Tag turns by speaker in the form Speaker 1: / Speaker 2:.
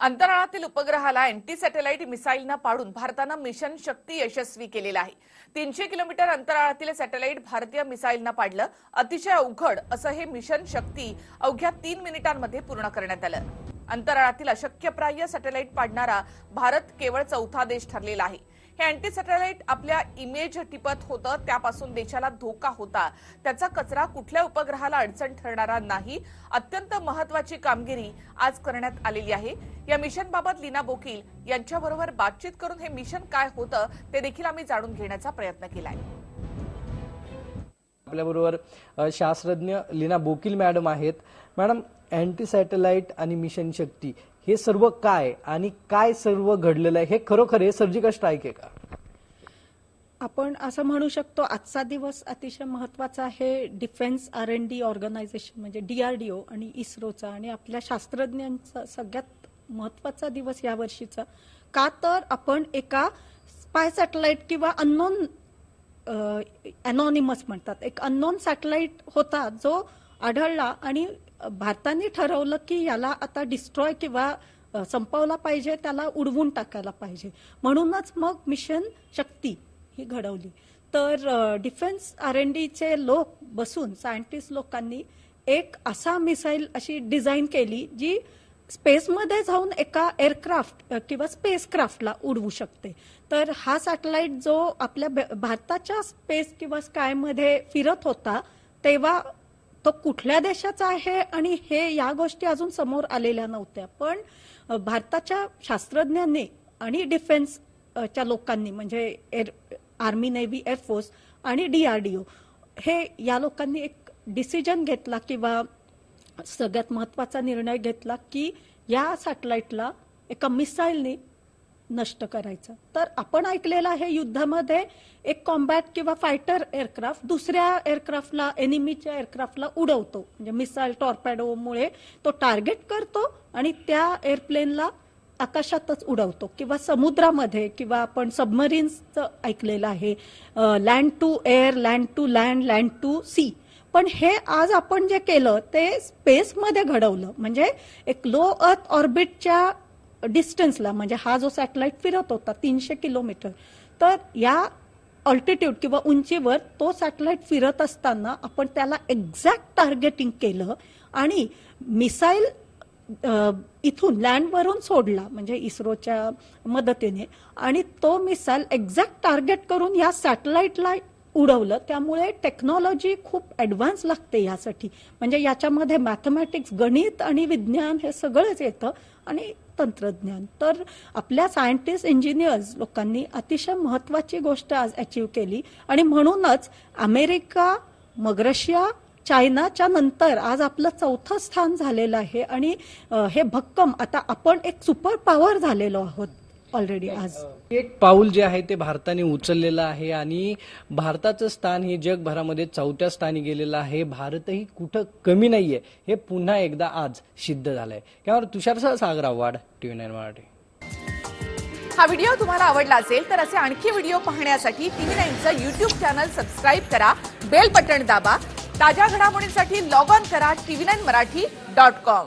Speaker 1: अंतराळातील उपग्रहाला anti satellite मिसाईलनं पाडून भारतानं मिशन शक्ती यशस्वी केलेलं आहे. तीनशे किलोमीटर अंतराळातील सॅटेलाइट भारतीय मिसाईलनं पाडलं. अतिशय अवघड असं हे मिशन शक्ती अवघ्या तीन मिनिटांमध्ये पूर्ण करण्यात आलं. अंतराळातील अशक्यप्राय सॅटेलाइट पाडणारा भारत केवळ चौथा देश ठरलेला आहे. हे अँटी सॅटेलाइट आपल्या इमेज टिपत होतं त्यापासून देशाला धोका होता. त्याचा कचरा कुठल्या उपग्रहाला अडचण ठरणारा नाही अत्यंत महत्वाची कामगिरी आज करण्यात आलेली आहे. या मिशनबाबत लीना बोकील यांच्याबरोबर बातचीत करून हे मिशन काय होतं ते देखील आम्ही जाणून घेण्याचा प्रयत्न केला
Speaker 2: आहे आपल्याबरोबर शास्त्रज्ञ लीना बोकील मॅडम आहेत. मॅडम अँटी सॅटेलाइट आणि मिशन शक्ती हे सर्व काय आणि काय सर्व घडलेलं आहे? हे खरोखर हे सर्जिकल स्ट्राईक आहे का?
Speaker 3: आपण असं म्हणू शकतो आजचा दिवस अतिशय महत्त्वाचा आहे. Defence R N D organisation म्हणजे डीआरडीओ आणि इस्रोचा आणि आपल्या शास्त्रज्ञांचा सगळ्यात महत्त्वाचा दिवस या वर्षीचा. का तर आपण एका स्पाय सॅटेलाइट किंवा अननोन अनॉनिमस म्हणतात. एक अननोन सॅटेलाइट होता जो आढळला आणि भारताने ठरवलं की याला आता डिस्ट्रॉय किंवा संपवला पाहिजे त्याला उडवून टाकायला पाहिजे. म्हणूनच मग मिशन शक्ती ही घडवली. तर डिफेन्स आर एन डीचे लोक बसून सायंटिस्ट लोकांनी एक असा मिसाईल अशी डिझाईन केली जी स्पेसमध्ये जाऊन एका एअरक्राफ्ट किंवा स्पेसक्राफ्टला उडवू शकते. तर हा सॅटेलाइट जो आपल्या भारताच्या स्पेस किंवा स्कायमध्ये फिरत होता तेव्हा तो कुठल्या देशाचा आहे आणि हे या गोष्टी अजून समोर आलेल्या नव्हत्या. पण भारताच्या शास्त्रज्ञांनी आणि डिफेन्सच्या लोकांनी म्हणजे air army navy air force आणि डीआरडीओ हे या लोकांनी एक डिसिजन घेतला किंवा सगळ्यात महत्त्वाचा निर्णय घेतला की या सॅटेलाइटला एका मिसाईलने नष्ट करायचं. तर आपण ऐकलेलं आहे युद्धामध्ये एक कॉम्बॅट किंवा फायटर एअरक्राफ्ट दुसऱ्या एअरक्राफ्टला एनिमीच्या एअरक्राफ्टला उडवतो. म्हणजे मिसाईल टॉर्पॅडोमुळे तो टार्गेट करतो आणि त्या एअरप्लेनला आकाशातच उडवतो. किंवा समुद्रामध्ये किंवा आपण सबमरीन्सचं ऐकलेलं आहे land to air land to land land to sea पण हे आज आपण जे केलं ते स्पेसमध्ये घडवलं. म्हणजे एक लो अर्थ ऑर्बिटच्या डिस्टन्सला म्हणजे हा जो सॅटेलाइट फिरत होता तीनशे किलोमीटर तर या ऑल्टिट्यूड किंवा उंचीवर तो सॅटेलाइट फिरत असताना आपण त्याला एक्झॅक्ट टार्गेटिंग केलं आणि मिसाईल इथून लँडवरून सोडला म्हणजे इस्रोच्या मदतीने. आणि तो मिसाईल एक्झॅक्ट टार्गेट करून या सॅटेलाइटला उडवलं. त्यामुळे टेक्नॉलॉजी खूप ॲडव्हान्स लागते यासाठी. म्हणजे याच्यामध्ये मॅथमॅटिक्स गणित आणि विज्ञान हे सगळंच येतं आणि तंत्रज्ञान. तर आपल्या सायंटिस्ट इंजिनियर्स लोकांनी अतिशय महत्वाची गोष्ट आज अचीव केली. आणि म्हणूनच अमेरिका मग रशिया चायनाच्या नंतर आज आपलं चौथं स्थान झालेलं आहे. आणि हे भक्कम. आता आपण एक सुपर पॉवर झालेलो आहोत. ऑलरेडी आज
Speaker 2: एक पाऊल जे आहे ते भारताने उचललेलं आहे आणि भारताचं स्थान हे जगभरामध्ये चौथ्या स्थानी गेलेलं आहे. भारतही कुठं कमी नाहीये. हे पुन्हा एकदा आज सिद्ध झालंय. त्यावर तुषार सागर आव्हाड टीव्ही नाईन मराठी.
Speaker 1: हा व्हिडिओ तुम्हाला आवडला असेल तर असे आणखी व्हिडिओ पाहण्यासाठी टीव्ही नाईनचं युट्यूब चॅनल सबस्क्राईब करा. बेल बटण दाबा. ताज्या घडामोडींसाठी लॉग ऑन करा. TV nine Marathi dot com